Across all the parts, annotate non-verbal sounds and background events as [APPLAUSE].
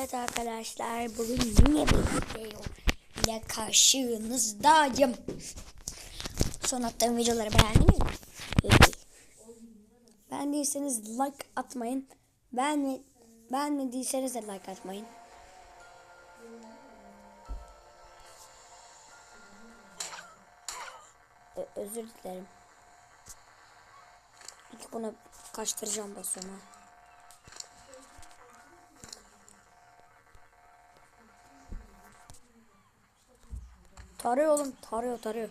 Evet arkadaşlar bugün yine bir video ile karşınızdayım. Son attığım videoları beğendiniz mi? Beğendiyseniz like atmayın. Beğenme, beğenmediyseniz de like atmayın. Ö- özür dilerim. İlk bunu kaçtıracağım da sonra. Tarıyor oğlum. Tarıyor tarıyor.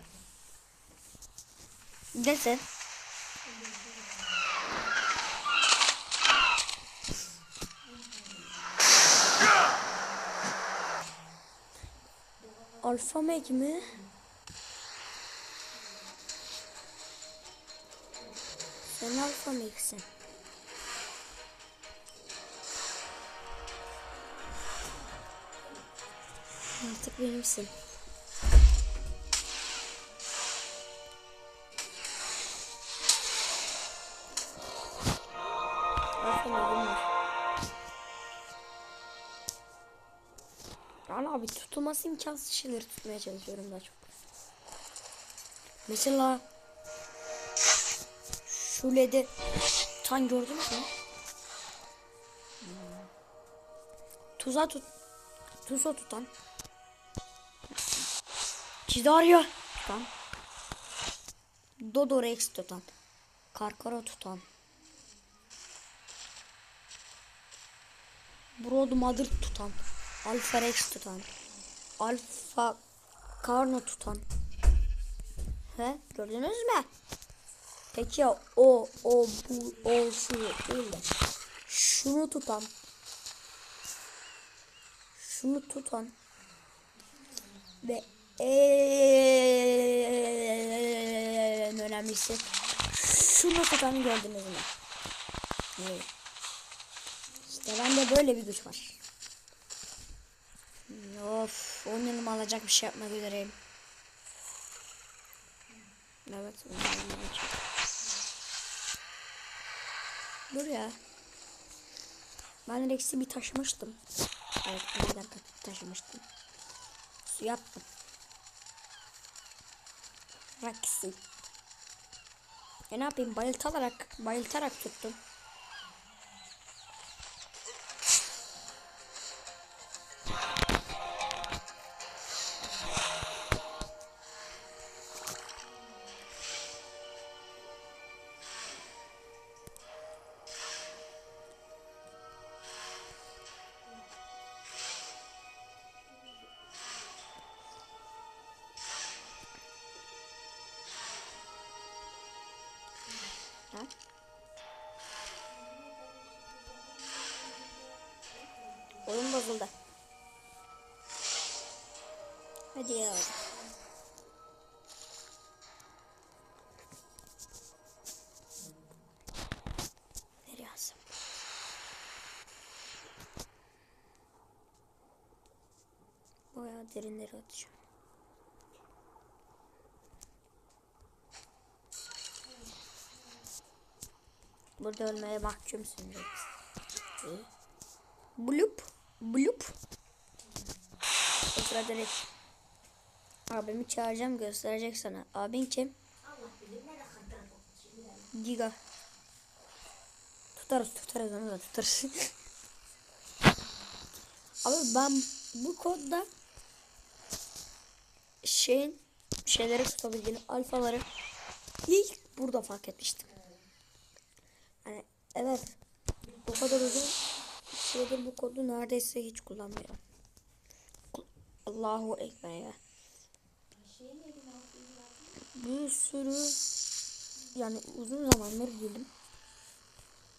Desin. Alfa Meg mi? Sen Alfa Meg'sin. Artık benimsin. Tutulması imkansız şeyleri tutmaya çalışıyorum daha çok. Mesela şu LED'i tan gördünüz mü? Tuza tut tuza tutan Kidarya tutan Dodorex tutan Karkara tutan Broad Mother tutan Alpha Rex tutan Alpha Karno tutan He gördünüz mü? Peki ya o o bu o şu değil de şunu tutan şunu tutan ve en önemlisi şunu tutanı gördünüz mü? Evet. İşte bende böyle bir güç var. Of, 10 yılımı alacak bir şey yapmak üzereyim. Evet, 10 yılımı alacak. Dur ya. Ben Rex'i bir taşımıştım. Evet, bir dakika taşımıştım. Suya attım. Rex'i. E ne yapayım bayıltarak, bayıltarak tuttum. Ha? Oyun bozuldu. Hadi ya. Alsam? Bayağı derinlere atacağım. Burada ölmeye mahkumsun. İyi. Blup. Blup. O Rex. Abimi çağıracağım gösterecek sana. Abin kim? Giga. Tutarız tutarız onu da tutarız. [LAUGHS] Abi ben bu kodda şeyin şeyleri tutabildiğini alfaları ilk burada fark etmiştim. Evet o kadar uzun süredir bu kodu neredeyse hiç kullanmıyorum. Kul- Allahu Ekber ya. Bir sürü yani uzun zamandır diyelim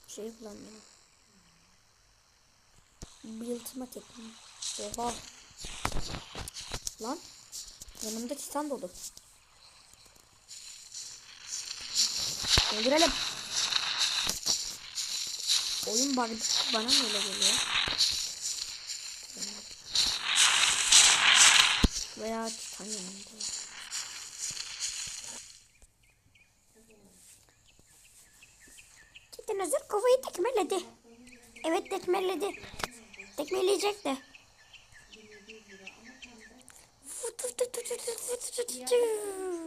şey kullanmıyorum. Build'ıma tekniği. Oha. Lan. Yanımda titan dolu. Öldürelim. Oyun bug'ı bana mı öyle geliyor? Veya titan yanımda. Titan hazır kovayı tekmeledi. Evet tekmeledi. Tekmeleyecek de. Yani çok colayız. İlla. Şu an derviş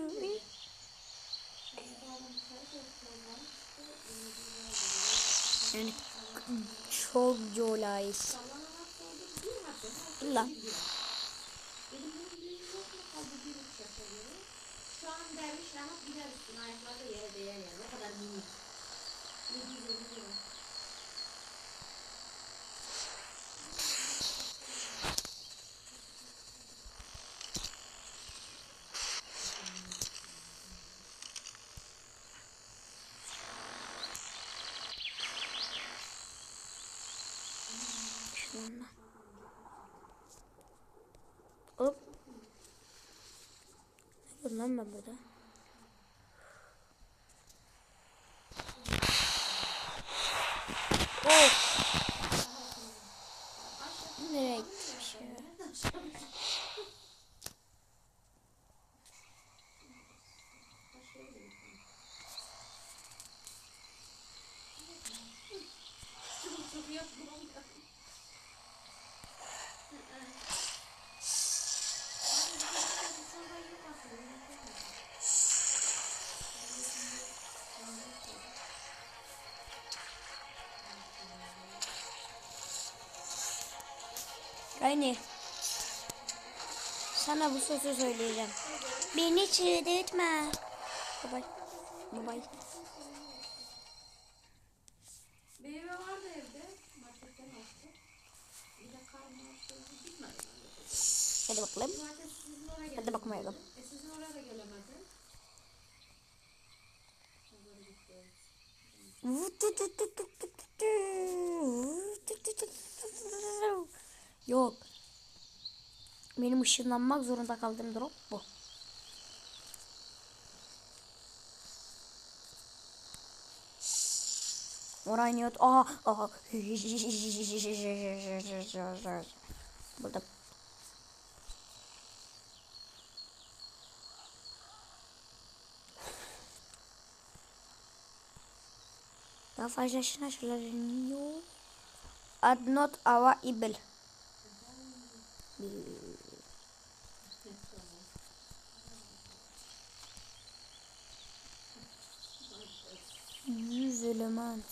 yani. Ne kadar minik. Ne Şununla. Hop. Ne lan ben burada? Of. Nereye gitmiş ya? Aynı. Sana bu sözü söyleyeceğim. Beni. Bye bye. Bye. Meyve vardı evde. Marketten aldım. Bir de. Gitmedi. Hadi bakalım. Sizin oraya. Hadi bakmayalım. E sizin oraya da gelemedi. Onları gitti. Yok. Benim ışınlanmak zorunda kaldığım drop bu. Oraya iniyor. Aha, aha. [LAUGHS] Burada. Daha fazla şuna şeyler iniyor. Ad not our evil. Yüz element.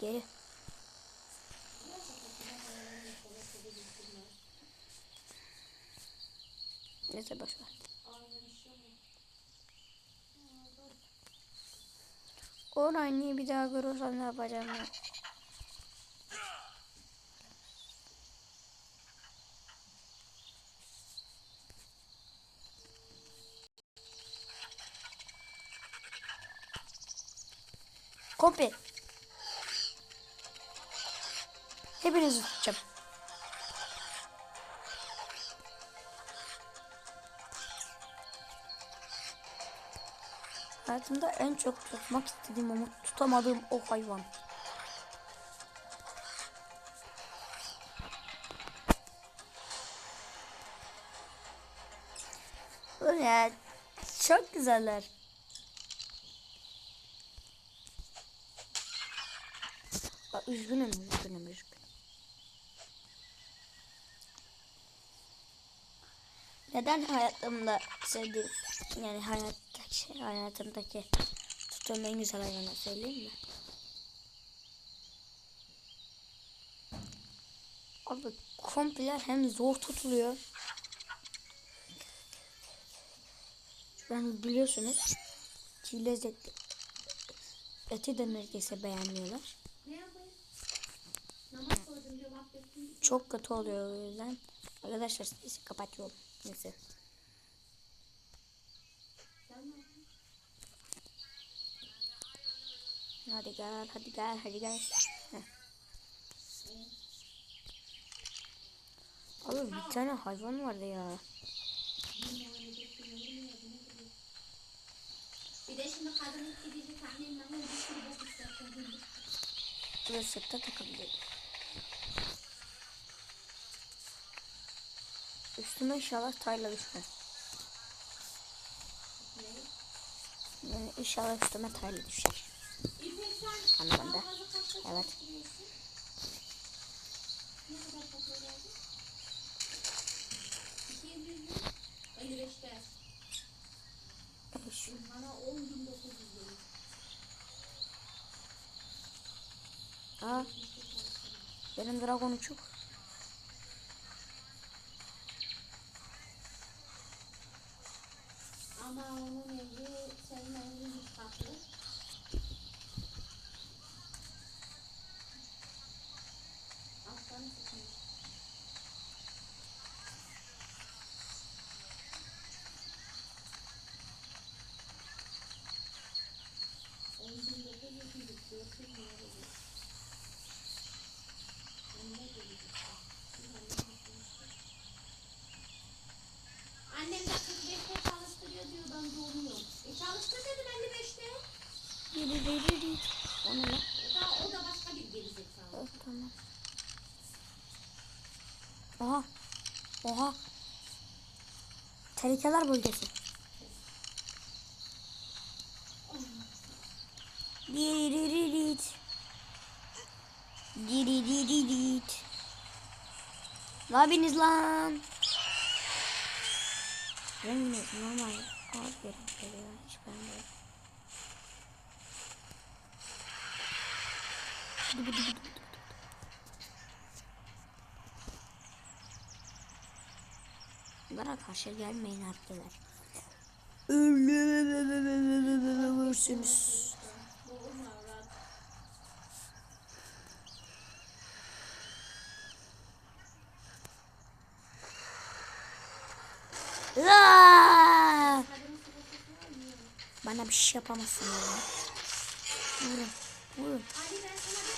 Geri. Neyse boş ver. Orayı bir daha görürsem ne yapacağım ben? Kopya. Hepinizi tutacağım. Hayatımda en çok tutmak istediğim ama tutamadığım o hayvan. Oğlum ya çok güzeller. Bak üzgünüm üzgünüm üzgünüm. Neden hayatımda sevdiğim yani hayattaki hayatımdaki tuttuğum en güzel hayvanı söyleyeyim mi? Abi komple hem zor tutuluyor. Ben biliyorsunuz çiğ lezzetli eti de neredeyse beğenmiyorlar. Çok kötü oluyor o yüzden. Arkadaşlar sesi kapatıyorum. Neyse. Hadi gel, hadi gel, hadi gel. Heh. Abi bir tane hayvan vardı ya. Bir de şimdi kadın gidici tahminle bir sürü bok istersen. Ve sırtta takıldı. üstüme inşallah tayla düşmez. Yani ee, inşallah üstüme tayla düşer. Hani Anlamda. Evet. Beş. Aa, benim dragon uçuk. Ama O ne lan? O da, o da başka bir gerizekalı. Evet, tamam. Oha. Oha. Tehlikeler bölgesi. Diririt. Diririt. Ne yapıyorsunuz lan? Renginiz normal. Az bir geliyor. Hiç beğenmiyorum. Bunlara karşı gelmeyin arkadaşlar. Ölürsünüz. Bana bir şey yapamazsın ya. Vurun. Vurun. Ali ben sana